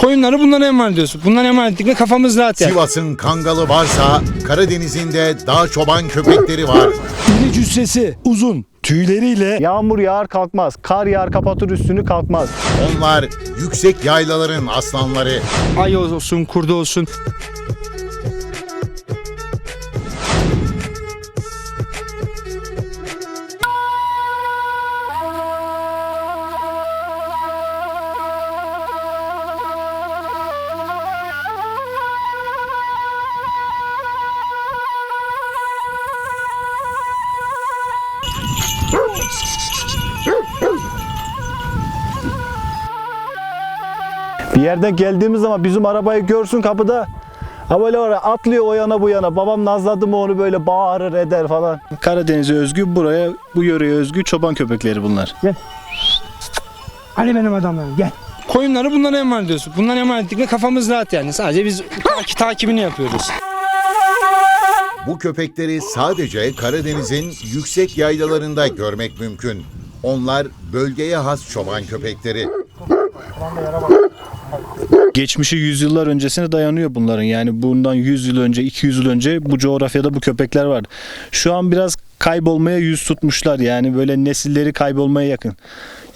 Koyunları bunlara emanet ediyorsun. Bunlara emanet ettik kafamız rahat yani. Sivas'ın kangalı varsa Karadeniz'in de dağ çoban köpekleri var. İri cüssesi, uzun, tüyleriyle Yağmur yağar kalkmaz, kar yağar kapatır üstünü kalkmaz. Onlar yüksek yaylaların aslanları. Ay olsun, kurdu olsun. Bir yerden geldiğimiz zaman bizim arabayı görsün kapıda. Ha böyle oraya atlıyor o yana bu yana. Babam nazladı mı onu böyle bağırır eder falan. Karadeniz'e özgü buraya bu yöreye özgü çoban köpekleri bunlar. Hani benim adamlarım gel. Koyunları bunlara emanet ediyorsun. Bunlara emanet ettik kafamız rahat yani. Sadece biz taki- takibini yapıyoruz. Bu köpekleri sadece Karadeniz'in yüksek yaylalarında görmek mümkün. Onlar bölgeye has çoban köpekleri. Geçmişi yüzyıllar öncesine dayanıyor bunların. Yani bundan 100 yıl önce, 200 yıl önce bu coğrafyada bu köpekler vardı. Şu an biraz kaybolmaya yüz tutmuşlar. Yani böyle nesilleri kaybolmaya yakın.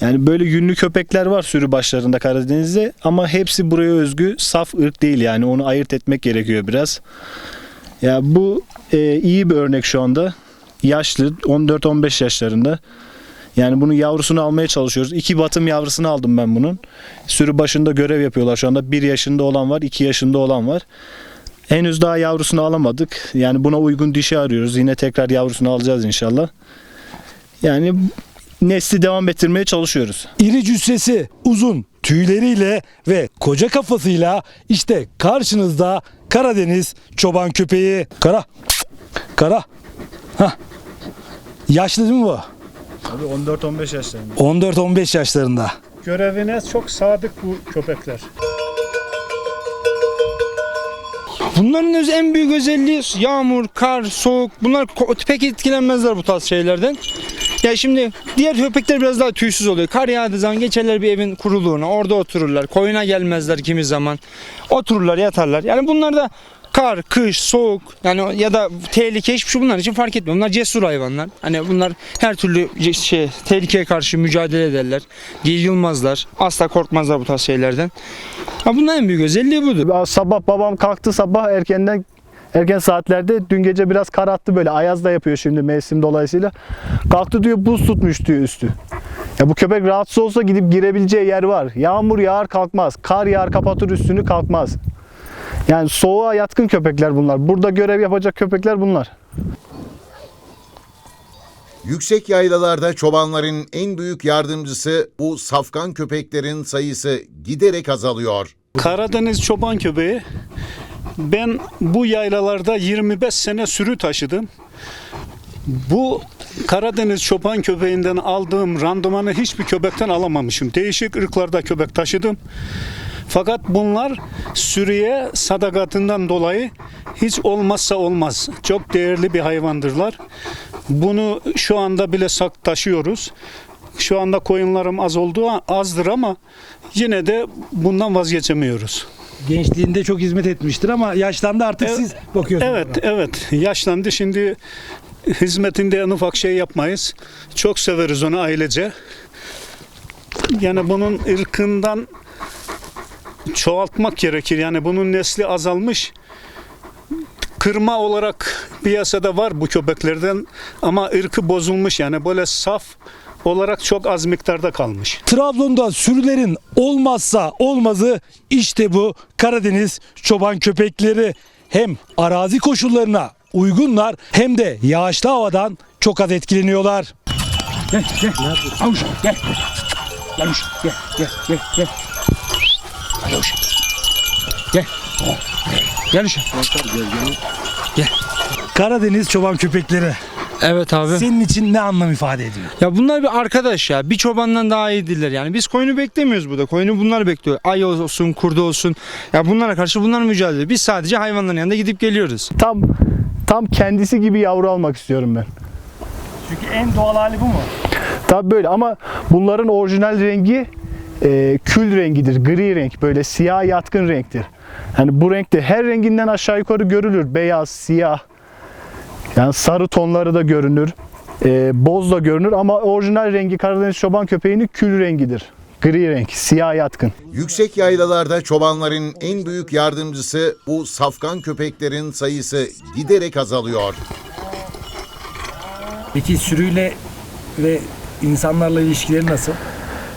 Yani böyle yünlü köpekler var sürü başlarında Karadeniz'de ama hepsi buraya özgü saf ırk değil yani onu ayırt etmek gerekiyor biraz. Ya bu e, iyi bir örnek şu anda. Yaşlı 14-15 yaşlarında. Yani bunun yavrusunu almaya çalışıyoruz. İki batım yavrusunu aldım ben bunun. Sürü başında görev yapıyorlar şu anda. Bir yaşında olan var, iki yaşında olan var. Henüz daha yavrusunu alamadık. Yani buna uygun dişi arıyoruz. Yine tekrar yavrusunu alacağız inşallah. Yani nesli devam ettirmeye çalışıyoruz. iri cüssesi, uzun, tüyleriyle ve koca kafasıyla işte karşınızda Karadeniz çoban köpeği. Kara. Kara. Hah. Yaşlı değil mi bu? Abi 14-15 yaşlarında. 14-15 yaşlarında. Görevine çok sadık bu köpekler. Bunların öz- en büyük özelliği yağmur, kar, soğuk. Bunlar pek etkilenmezler bu tarz şeylerden. Ya şimdi diğer köpekler biraz daha tüysüz oluyor. Kar yağdığı zaman geçerler bir evin kuruluğuna. Orada otururlar. Koyuna gelmezler kimi zaman. Otururlar, yatarlar. Yani bunlar da kar, kış, soğuk yani ya da tehlike hiçbir şey bunlar için fark etmiyor. Bunlar cesur hayvanlar. Hani bunlar her türlü şey tehlikeye karşı mücadele ederler. Yılmazlar. Asla korkmazlar bu tarz şeylerden. Ha bunların en büyük özelliği budur. Sabah babam kalktı sabah erkenden erken saatlerde dün gece biraz kar attı böyle ayaz da yapıyor şimdi mevsim dolayısıyla. Kalktı diyor buz tutmuş diyor üstü. Ya bu köpek rahatsız olsa gidip girebileceği yer var. Yağmur yağar kalkmaz. Kar yağar kapatır üstünü kalkmaz. Yani soğuğa yatkın köpekler bunlar. Burada görev yapacak köpekler bunlar. Yüksek yaylalarda çobanların en büyük yardımcısı bu safkan köpeklerin sayısı giderek azalıyor. Karadeniz çoban köpeği. Ben bu yaylalarda 25 sene sürü taşıdım. Bu Karadeniz çoban köpeğinden aldığım randımanı hiçbir köpekten alamamışım. Değişik ırklarda köpek taşıdım. Fakat bunlar sürüye sadakatinden dolayı hiç olmazsa olmaz. Çok değerli bir hayvandırlar. Bunu şu anda bile sak taşıyoruz. Şu anda koyunlarım az olduğu azdır ama yine de bundan vazgeçemiyoruz. Gençliğinde çok hizmet etmiştir ama yaşlandı artık Evet. siz bakıyorsunuz. Evet, evet. Yaşlandı. Şimdi hizmetinde en ufak şey yapmayız. Çok severiz onu ailece. Yani bunun ırkından çoğaltmak gerekir. Yani bunun nesli azalmış. Kırma olarak piyasada var bu köpeklerden ama ırkı bozulmuş yani böyle saf olarak çok az miktarda kalmış. Trabzon'da sürülerin olmazsa olmazı işte bu Karadeniz çoban köpekleri. Hem arazi koşullarına uygunlar hem de yağışlı havadan çok az etkileniyorlar. Gel gel. Avuç gel. Gel gel gel gel. Gel avuç. Gel. Gel avuç. Gel. Karadeniz çoban köpekleri. Evet abi. Senin için ne anlam ifade ediyor? Ya bunlar bir arkadaş ya. Bir çobandan daha iyi değiller yani. Biz koyunu beklemiyoruz burada. Koyunu bunlar bekliyor. Ay olsun, kurdu olsun. Ya bunlara karşı bunlar mücadele ediyor. Biz sadece hayvanların yanında gidip geliyoruz. Tam tam kendisi gibi yavru almak istiyorum ben. Çünkü en doğal hali bu mu? Tabii böyle ama bunların orijinal rengi e, kül rengidir, gri renk, böyle siyah yatkın renktir. Yani bu renkte her renginden aşağı yukarı görülür. Beyaz, siyah, yani sarı tonları da görünür. e, boz da görünür ama orijinal rengi Karadeniz çoban köpeğinin kül rengidir. Gri renk, siyah yatkın. Yüksek yaylalarda çobanların en büyük yardımcısı bu safkan köpeklerin sayısı giderek azalıyor. Peki sürüyle ve insanlarla ilişkileri nasıl?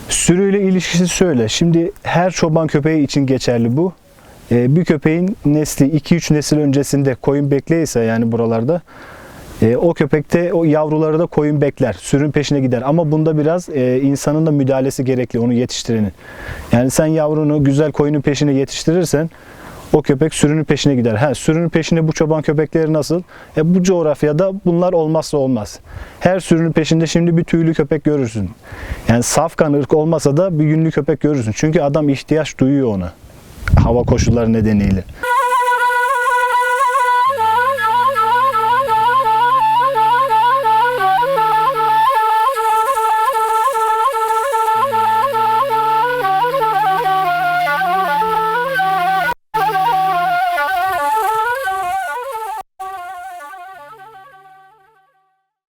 Sürüyle ilişkisi şöyle. Şimdi her çoban köpeği için geçerli bu. Ee, bir köpeğin nesli 2-3 nesil öncesinde koyun bekleyse yani buralarda e, o köpekte o yavruları da koyun bekler. Sürün peşine gider. Ama bunda biraz e, insanın da müdahalesi gerekli onu yetiştirenin. Yani sen yavrunu güzel koyunun peşine yetiştirirsen o köpek sürünün peşine gider. Ha, sürünün peşine bu çoban köpekleri nasıl? E, bu coğrafyada bunlar olmazsa olmaz. Her sürünün peşinde şimdi bir tüylü köpek görürsün. Yani safkan ırk olmasa da bir yünlü köpek görürsün. Çünkü adam ihtiyaç duyuyor ona. Hava koşulları nedeniyle.